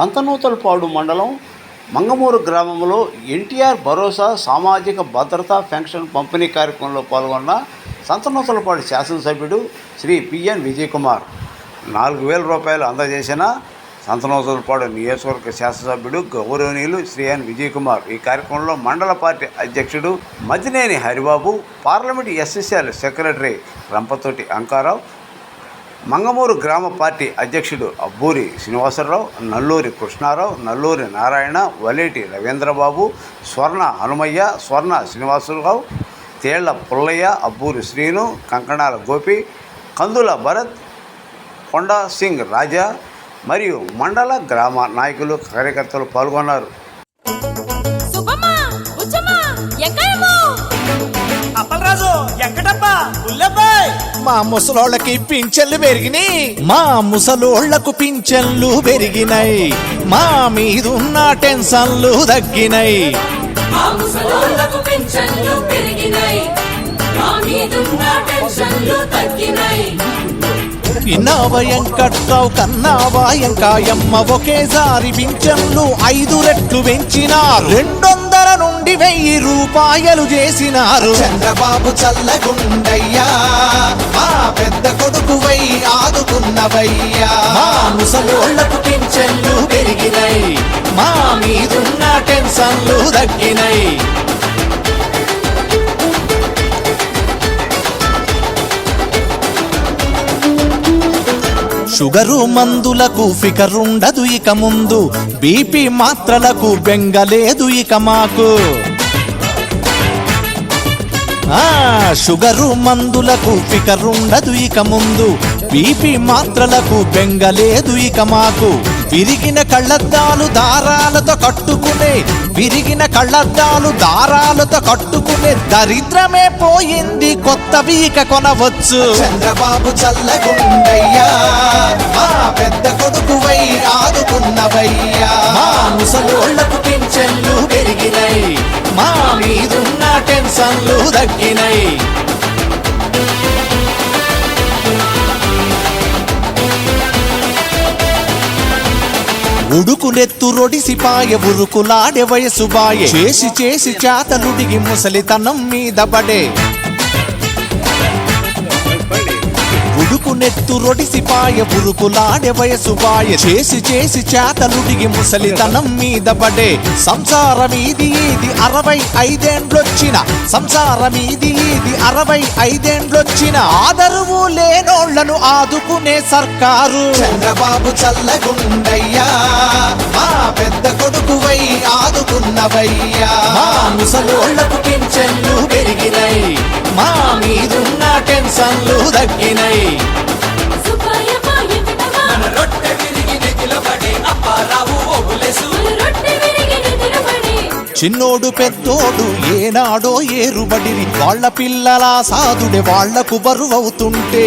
సంతనూతలపాడు మండలం మంగమూరు గ్రామంలో ఎన్టీఆర్ భరోసా సామాజిక భద్రతా పెన్షన్ పంపిణీ కార్యక్రమంలో పాల్గొన్న సంతనూతలపాడు శాసనసభ్యుడు శ్రీ పిఎన్ విజయ్ కుమార్ నాలుగు వేల రూపాయలు అందజేసిన సంతనూతలపాడు నియోజకవర్గ శాసనసభ్యుడు గౌరవనీయులు శ్రీ ఎన్ విజయ్ కుమార్ ఈ కార్యక్రమంలో మండల పార్టీ అధ్యక్షుడు Madineni Haribabu parliament SSL secretary Rampathoti Ankarao Mangamuru గ్రామ పార్టీ అధ్యక్షుడు అబ్బూరి శ్రీనివాసరావు నల్లూరి కృష్ణారావు నల్లూరి నారాయణ వలేటి రవీంద్రబాబు స్వర్ణ హనుమయ్య స్వర్ణ శ్రీనివాసరావు తేళ్ళ పుల్లయ్య అబ్బూరి శ్రీను కంకణాల గోపి కందుల భరత్ కొండా సింగ్ రాజా మరియు మండల గ్రామ నాయకులు కార్యకర్తలు పాల్గొన్నారు. మా ముసలోళ్ళకి పింఛన్లు పెరిగినాయి. మా ముసలోళ్ళకు పింఛన్లు పెరిగినాయి. మా మీదున్న టెన్షన్లు తగ్గినాయి. ఇన్నావ కన్నావా ఎంకాయమ్మ ఒకేసారి పింఛన్లు ఐదు రెట్లు పెంచినారు రెండొందల నుండి వెయ్యి రూపాయలు చేసినారు. చంద్రబాబు చల్లగుండయ్యా మా పెద్ద కొడుకు వై ఆదుకున్నవయ్యా. మా ముసలోళ్ళకు పింఛన్లు పెరిగినాయి మా మీదున్న టెన్షన్లు తగ్గినాయి షుగరు మందులకు ఫికరుండదు ఇక ముందు. బీపీ మాత్రలకు బెంగలేదు ఇక మాకు. షుగరు మందులకు ఫికరుండదు ఇక ముందు. బీపీ మాత్రలకు బెంగలేదు ఇక మాకు. విరిగిన కళ్ళద్దాలు దారాలతో కట్టుకునే విరిగిన కళ్ళద్దాలు దారాలతో కట్టుకునే దరిద్రమే పోయింది కొత్తవి ఇక కొనవచ్చు. చంద్రబాబు చల్లగుండయ్యా మా పెద్ద కొడుకు వై ఆదుకున్నవయ్యా మా ముసలోళ్ళకు పింఛన్లు పెరిగినాయి మా మీదున్న టెన్షన్లు తగ్గినాయి ఉడుకునెత్తు రొడిసిపాయ ఉరుకులాడే వయసు బాయే. చేసి చేసి చేతలుడిగి ముసలితనం మీద పడే. ఉడుకునెత్తు రొడిసిపాయ ఉరుకులాడే వయసు బాయ చేసి చేసి చేతలుడిగి ముసలితనం మీద పడే. సంసారం ఇది ఇది అరవై ఐదేండ్లొచ్చిన. సంసారం ఇది ఇది అరవై ఐదేండ్లొచ్చిన. ఆదరువు లేనోళ్ళను ఆదుకునే సర్కారు. చంద్రబాబు చల్లగుండయ్యా మా పెద్ద కొడుకు వై ఆదుకున్నవయ్యా. మా ముసలోళ్ళకు పింఛన్లు పెరిగినాయి మా మీదున్న విరిగి నిద్రపడి చిన్నోడు పెద్దోడు ఏనాడో ఏరుబడిరి. వాళ్ళ పిల్లల సాదుడే వాళ్ళకు బరువవుతుంటే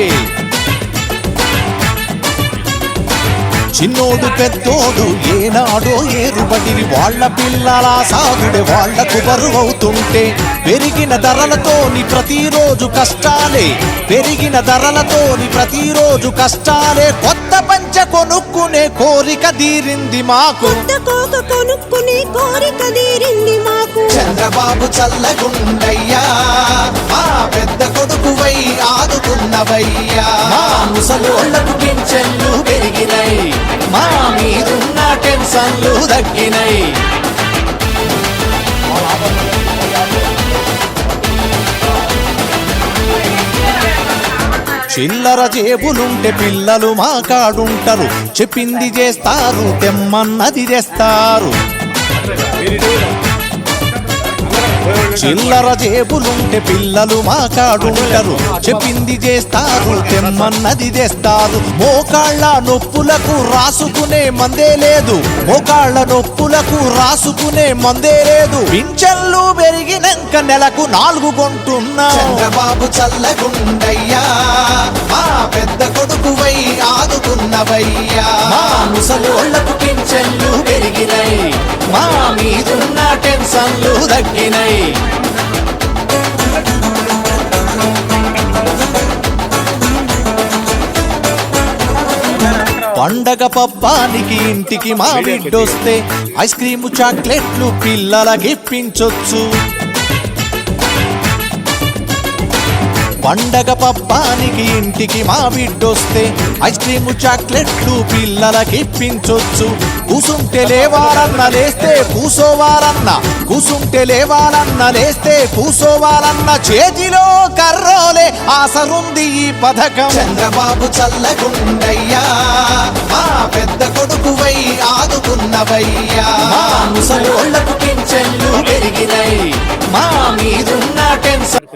చిన్నోడు పెద్దోడు ఏనాడో ఏరుబడిరి. వాళ్ళ పిల్లల సాదుడే వాళ్ళకు బరువవుతుంటే పెరిగిన ధరలతోని ప్రతిరోజు కష్టాలే. పెరిగిన ధరలతోని ప్రతిరోజు కష్టాలే. కొత్త పంచ కొనుక్కునే కోరిక తీరింది మాకు. కొనుక్కునే కోరిక తీరింది మాకు. చంద్రబాబు చల్లగుండయ్యా మా పెద్ద కొడుకు వై ఆదుకున్నవయ్యా. మా ముసలోళ్ళకు పింఛన్లు దక్కినై చిల్లర జేబులుంటే పిల్లలు మా కాడుంటారు. చెప్పింది చేస్తారు తెమ్మన్నది చేస్తారు చిల్లర జేబులుంటే పిల్లలు మా కాడుంటారు చెప్పింది చేస్తారు తెమ్మన్నది తెస్తారు మోకాళ్ళ నొప్పులకు రాసుకునే మందే లేదు. మోకాళ్ళ నొప్పులకు రాసుకునే మందే లేదు. పింఛన్లు పెరిగినాక నెలకు నాలుగు కొంటున్నా. చంద్రబాబు చల్లగుండయ్యా మా పెద్ద కొడుకు వై ఆదుకున్నవయ్యా. మా ముసలోళ్ళకు పింఛన్లు పెరిగినాయి మా మీదున్న టెన్షన్లు పండగ పబ్బానికి ఇంటికి మా బిడ్డొస్తే ఐస్ క్రీము చాక్లెట్లు పిల్లలకిప్పించొచ్చు పండగ పబ్బానికి ఇంటికి మా బిడ్డొస్తే ఐస్ క్రీము చాక్లెట్లు పిల్లలకిప్పించొచ్చు కూసుంటే లేవాలన్న లేస్తే కూసోవాలన్న కూసుంటే లేవాలన్న లేస్తే కూసోవాలన్న చేతిలో కర్రోలే ఆసరుంది ఈ పథకం. చంద్రబాబు చల్లగుండయ్యా మా పెద్ద కొడుకువై ఆదుకున్నవయ్యా. మా ముసలోళ్ళకు పింఛన్లు పెరిగినాయి మా మీదున్న టెన్షన్.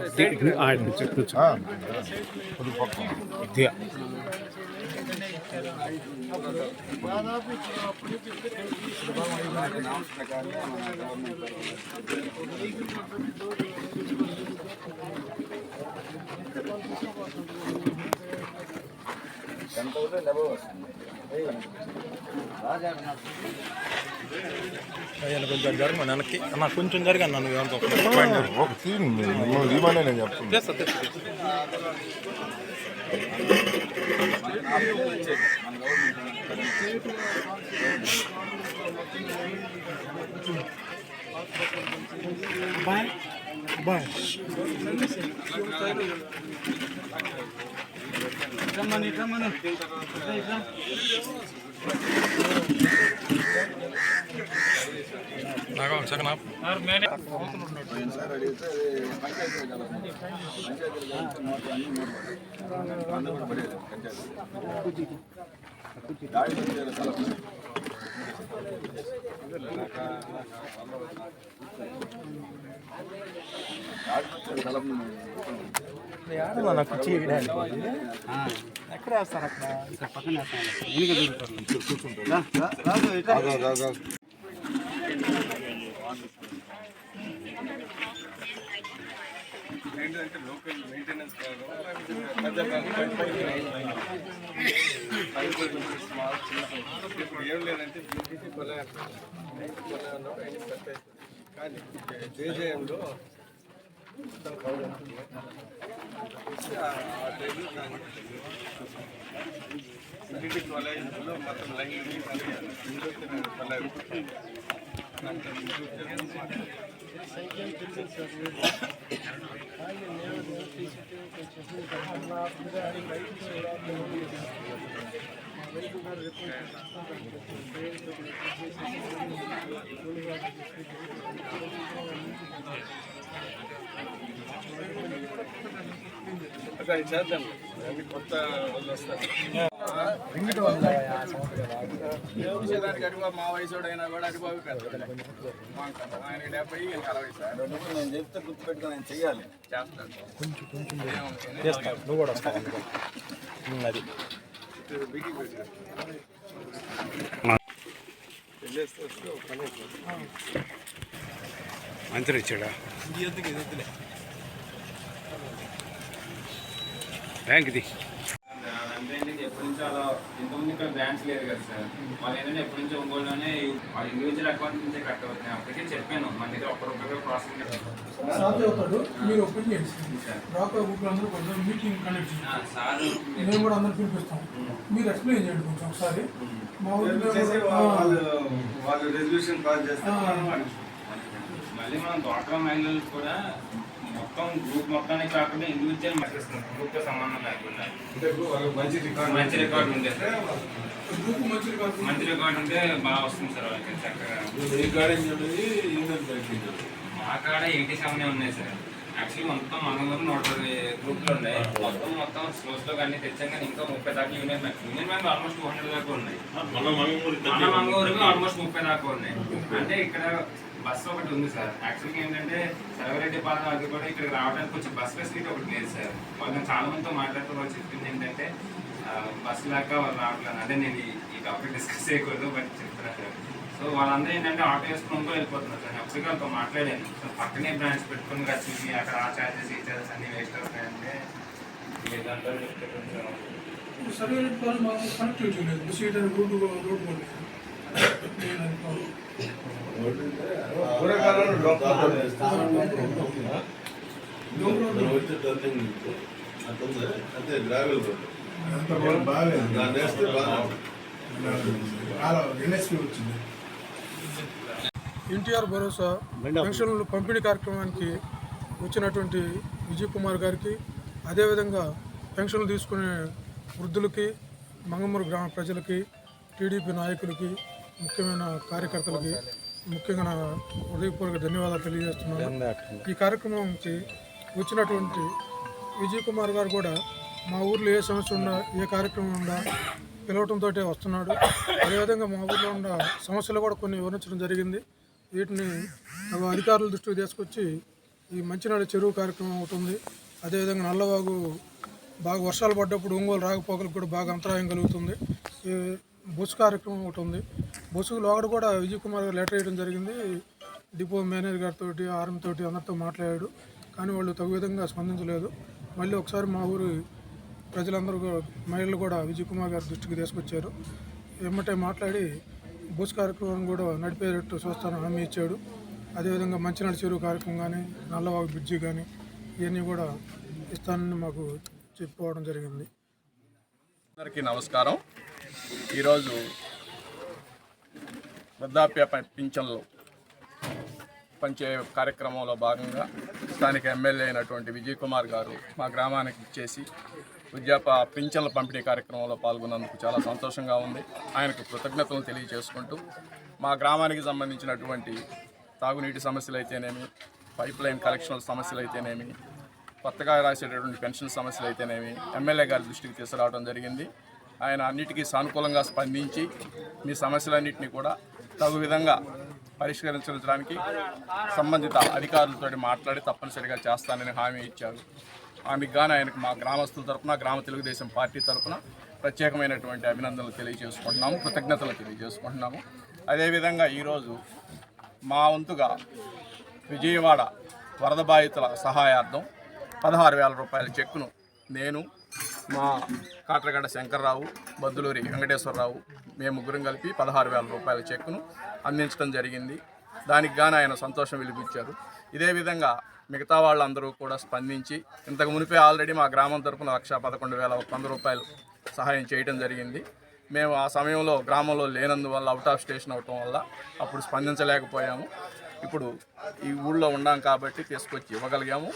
కొంచెం జరుగు వెనక్కి అన్న కొంచెం జరగ నన్ను ఒక సీన్ మిమ్మల్ని తీయమనే నేను చెప్తున్నా నాకు నాకు ఎక్కడ వేస్తారు అక్కడ? లేదంటే బీజేపీ కొలే కొలే అన్నాడు ఆయన పెద్ద కానీ జేజేఎంలో మొత్తం కౌలు ఉంటుంది. ఆ టైంలో కానీ బీజేపీ కాలేజీలో మొత్తం లైన్ ఇంకొక అది చేద్దాం కొత్త వాళ్ళు వస్తారు. దానికి అడిగా మా వయసు అయినా కూడా అడిబాబు ఆయన డెబ్బై అరవై సార్ నేను చెప్తే గుర్తుపెట్టుకుని నేను చెయ్యాలి చేస్తాను నువ్వు కూడా అది. మంత్రి ఇచ్చాడా బ్యాంక్ది అలా ఇంతకుముందు ఇక్కడ బ్రాంచ్ లేదు కదా సార్ వాళ్ళు ఏంటంటే ఎప్పటి నుంచో ఒంగోలులోనే వాళ్ళ ఇండివిజువల్ అకౌంట్ నుంచే కట్ అవుతుంది అప్పటికే చెప్పాను మన దగ్గర ఒక్క రూపాయి కూడా ప్రాసెసింగ్ సార్ అవుతాడు మీరు ఓపెన్ చేయండి డాక్టర్ బుక్లు అందరూ కొంచెం మీటింగ్ కండక్ట్ చేయండి సార్ మేము కూడా అందరు పిలిపిస్తాం. మీరు ఎక్స్ప్లెయిన్ చేయండి కొంచెం ఒకసారి. మా ఊరిలో చేసి వాళ్ళు వాళ్ళు రెజల్యూషన్ పాస్ చేస్తే ఆ. మనం వాడిని మళ్ళీ మనం డ్వాక్రా మహిళలు కూడా మొత్తం గ్రూప్ మొత్తానికి కాకుండా ఇండివిజువల్ మర్చిస్తున్నాం గ్రూప్తో సంబంధం లేకుండా. అంటే మంచి రికార్డ్ మంచి రికార్డు ఉంటే సార్. గ్రూప్ మంచిది కాదు మంచి రికార్డు ఉంటే బాగా వస్తుంది సార్ వాళ్ళకి చక్కగా. యూనియన్ బ్యాంకింగ్ మా కాడ ఎయిటీ సెవెన్ ఉన్నాయి సార్. యాక్చువల్లీ మొత్తం మంగళూరు నూట ఇరవై గ్రూప్లు ఉన్నాయి. మొత్తం మొత్తం స్లోస్లో కానీ తెచ్చాం కానీ ఇంకా ముప్పై దాకా union bank union bank almost two hundred దాకా ఉన్నాయి. మన మంగళూరుకి ఆల్మోస్ట్ ముప్పై దాకా ఉన్నాయి. అంటే ఇక్కడ బస్సు ఒకటి ఉంది సార్. యాక్చువల్గా ఏంటంటే సర్వరెడ్డి పాలన వారికి కూడా ఇక్కడికి రావడానికి కొంచెం బస్ ఫెసిలిటీ ఒకటి లేదు సార్. వాళ్ళు చాలా మందితో మాట్లాడుతూ వాళ్ళు చెప్పింది ఏంటంటే బస్సు లాగా వాళ్ళు రావట్లేదు. అంటే నేను ఈ- టాపిక్ డిస్కస్ చేయకూడదు బట్ చెప్తున్నాను సార్ సో వాళ్ళందరూ ఏంటంటే ఆటో వేసుకుని వెళ్ళిపోతున్నారు సార్. యాక్చువల్గా వాళ్ళతో మాట్లాడాను. సో పక్కనే బ్రాంచ్ పెట్టుకుని వచ్చి అక్కడ ఆ ఛార్జెస్ ఈ ఛార్జెస్ అన్ని వేస్ట్ అవుతాయంటే మీరు దాంట్లో చెప్తే కొంచెం సర్వే వాళ్ళు కనెక్టివిటీ లేదు. బుసీట్ రోడ్డు రోడ్డు నేను వచ్చే టర్నింగ్ గ్రావెల్ దాన్ని వేస్తే వచ్చింది ఎన్టీఆర్ భరోసా పెన్షన్లు పంపిణీ కార్యక్రమానికి వచ్చినటువంటి విజయ్ కుమార్ గారికి అదేవిధంగా పెన్షన్లు తీసుకునే వృద్ధులకి మంగమూరు గ్రామ ప్రజలకి టీడీపీ నాయకులకి ముఖ్యమైన కార్యకర్తలకి ముఖ్యంగా నా హృదయపూర్వక ధన్యవాదాలు తెలియజేస్తున్నాను. ఈ కార్యక్రమంకి వచ్చినటువంటి విజయ్ కుమార్ గారు కూడా మా ఊర్లో ఏ సమస్య ఉన్నా ఏ కార్యక్రమం ఉన్నా పిలవటంతో వస్తున్నాడు. అదేవిధంగా మా ఊర్లో ఉన్న సమస్యలు కూడా కొన్ని వివరించడం జరిగింది. వీటిని అధికారుల దృష్టికి తీసుకొచ్చి ఈ మంచినాడు చెరువు కార్యక్రమం ఉంది అదేవిధంగా నల్లవాగు బాగా వర్షాలు పడ్డప్పుడు ఒంగోలు రాకపోకలకు కూడా బాగా అంతరాయం కలుగుతుంది. బొసు కార్యక్రమం ఒకటి ఉంది. బస్సు లోగడ కూడా విజయ్ కుమార్ గారు లెటర్ వేయడం జరిగింది. డిపో మేనేజర్ గారితో ఆర్ఎం తోటి అందరితో మాట్లాడాడు. కానీ వాళ్ళు తగు విధంగా స్పందించలేదు. మళ్ళీ ఒకసారి మా ఊరు ప్రజలందరూ కూడా మహిళలు కూడా విజయ్ కుమార్ గారి దృష్టికి తీసుకొచ్చారు. ఏమంటే మాట్లాడి బొసు కార్యక్రమం కూడా నడిపేటట్టు చూస్తాను హామీ ఇచ్చాడు. అదేవిధంగా మంచినాడు చెరువు కార్యక్రమం కానీ నల్లవాగు బ్రిడ్జి కానీ ఇవన్నీ కూడా ఇస్తానని మాకు చెప్పుకోవడం జరిగింది. అందరికీ నమస్కారం. ఈరోజు వృద్ధాప్య పింఛన్లు పంచే కార్యక్రమంలో భాగంగా స్థానిక ఎమ్మెల్యే అయినటువంటి విజయ్ కుమార్ గారు మా గ్రామానికి ఇచ్చేసి వృద్ధాప్య పింఛన్ల పంపిణీ కార్యక్రమంలో పాల్గొన్నందుకు చాలా సంతోషంగా ఉంది. ఆయనకు కృతజ్ఞతలు తెలియజేసుకుంటూ మా గ్రామానికి సంబంధించినటువంటి తాగునీటి సమస్యలు అయితేనేమి పైప్ లైన్ కలెక్షన్ల సమస్యలు అయితేనేమి కొత్తగా రాసేటటువంటి పెన్షన్ సమస్యలు అయితేనేమి ఎమ్మెల్యే గారి దృష్టికి తీసుకురావడం జరిగింది. ఆయన అన్నిటికీ సానుకూలంగా స్పందించి మీ సమస్యలన్నింటినీ కూడా తగు విధంగా పరిష్కరించడానికి సంబంధిత అధికారులతో మాట్లాడి తప్పనిసరిగా చేస్తానని హామీ ఇచ్చారు. ఆమెకు గాను ఆయనకు మా గ్రామస్తుల తరఫున గ్రామ తెలుగుదేశం పార్టీ తరపున ప్రత్యేకమైనటువంటి అభినందనలు తెలియజేసుకుంటున్నాము కృతజ్ఞతలు తెలియజేసుకుంటున్నాము. అదేవిధంగా ఈరోజు మా వంతుగా విజయవాడ వరద బాధితుల సహాయార్థం పదహారు వేల రూపాయల చెక్కును నేను మా కాట్రగడ్డ శంకర్రావు బద్దులూరి వెంకటేశ్వరరావు మేము ముగ్గురం కలిపి పదహారు వేల రూపాయల చెక్కును అందించడం జరిగింది. దానికి గాను ఆయన సంతోషం వెలిపించారు. ఇదే విధంగా మిగతా వాళ్ళందరూ కూడా స్పందించి ఇంతకు మునిపే ఆల్రెడీ మా గ్రామం తరఫున లక్ష పదకొండు వేల వంద రూపాయలు సహాయం చేయడం జరిగింది. మేము ఆ సమయంలో గ్రామంలో లేనందువల్ల అవుట్ ఆఫ్ స్టేషన్ అవటం వల్ల అప్పుడు స్పందించలేకపోయాము. ఇప్పుడు ఈ ఊళ్ళో ఉన్నాం కాబట్టి తీసుకొచ్చి ఇవ్వగలిగాము.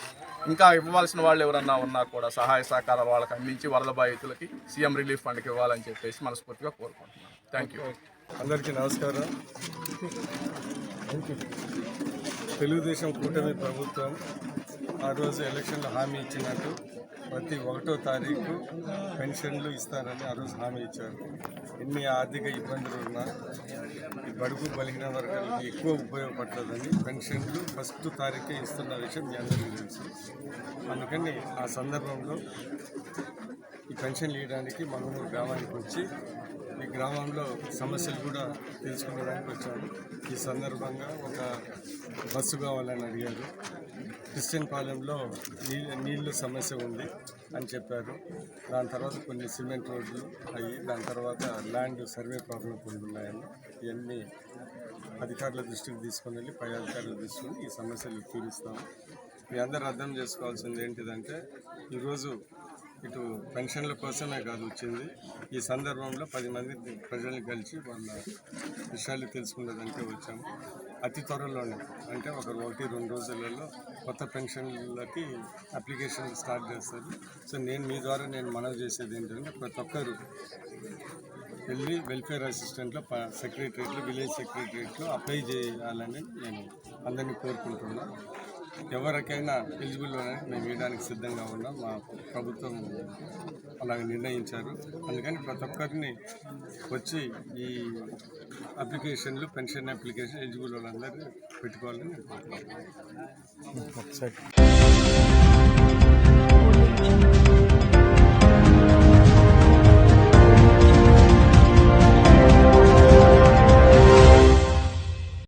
ఇంకా ఇవ్వాల్సిన వాళ్ళు ఎవరన్నా ఉన్నా కూడా సహాయ సహకారాలు వాళ్ళకి అందించి వరద బాధితులకి సీఎం రిలీఫ్ ఫండ్కి ఇవ్వాలని చెప్పేసి మనస్ఫూర్తిగా కోరుకుంటున్నాను. థ్యాంక్ యూ అందరికీ నమస్కారం. తెలుగుదేశం కూటమి ప్రభుత్వం ఆ రోజు ఎలక్షన్లో హామీ ఇచ్చినట్టు ప్రతి ఒకటో తారీఖు పెన్షన్లు ఇస్తారని ఆ రోజు హామీ ఇచ్చారు. ఎన్ని ఆర్థిక ఇబ్బందులు ఉన్నా ఈ బడుగు బలిగిన వర్గాలకి ఎక్కువ ఉపయోగపడుతుందని పెన్షన్లు ఫస్ట్ తారీఖే ఇస్తున్న విషయం మీ అందరికీ తెలుసు. అందుకని ఆ సందర్భంలో ఈ పెన్షన్లు ఇవ్వడానికి మనము గ్రామానికి వచ్చి ఈ గ్రామంలో సమస్యలు కూడా తెలుసుకోవడానికి వచ్చాము. ఈ సందర్భంగా ఒక బస్సు కావాలని అడిగారు. క్రిస్టియన్ పాలెంలో నీళ్ళ నీళ్ళు సమస్య ఉంది అని చెప్పారు. దాని తర్వాత కొన్ని సిమెంట్ రోడ్లు అయ్యి దాని తర్వాత ల్యాండ్ సర్వే ప్రాబ్లం కొన్ని ఉన్నాయని ఇవన్నీ అధికారుల దృష్టికి తీసుకొని వెళ్ళి పై అధికారుల దృష్టిని ఈ సమస్యలు తీరుస్తాము. మీ అందరూ అర్థం చేసుకోవాల్సింది ఏంటిదంటే ఈరోజు ఇటు పెన్షన్ల కోసమే కాదు వచ్చింది. ఈ సందర్భంలో పది మంది ప్రజల్ని కలిసి వాళ్ళ విషయాలు తెలుసుకునేదానికే వచ్చాము అతి త్వరలోనే అంటే ఒక ఒకటి రెండు రోజులలో కొత్త పెన్షన్లకి అప్లికేషన్ స్టార్ట్ చేస్తారు. సో నేను మీ ద్వారా నేను మనవి చేసేది ఏంటంటే ప్రతి ఒక్కరు వెళ్ళి వెల్ఫేర్ అసిస్టెంట్లో సెక్రటరియట్లో విలేజ్ సెక్రటరియట్లో అప్లై చేయాలని నేను అందరినీ కోరుకుంటున్నాను ఎవరికైనా ఎలిజిబుల్ అనేది మేము ఇవ్వడానికి సిద్ధంగా ఉన్నాం. మా ప్రభుత్వం అలాగే నిర్ణయించారు. అందుకని ప్రతి ఒక్కరిని వచ్చి ఈ అప్లికేషన్లు పెన్షన్ అప్లికేషన్ ఎలిజిబుల్ వాళ్ళందరూ పెట్టుకోవాలని కోరుకుంటున్నాను.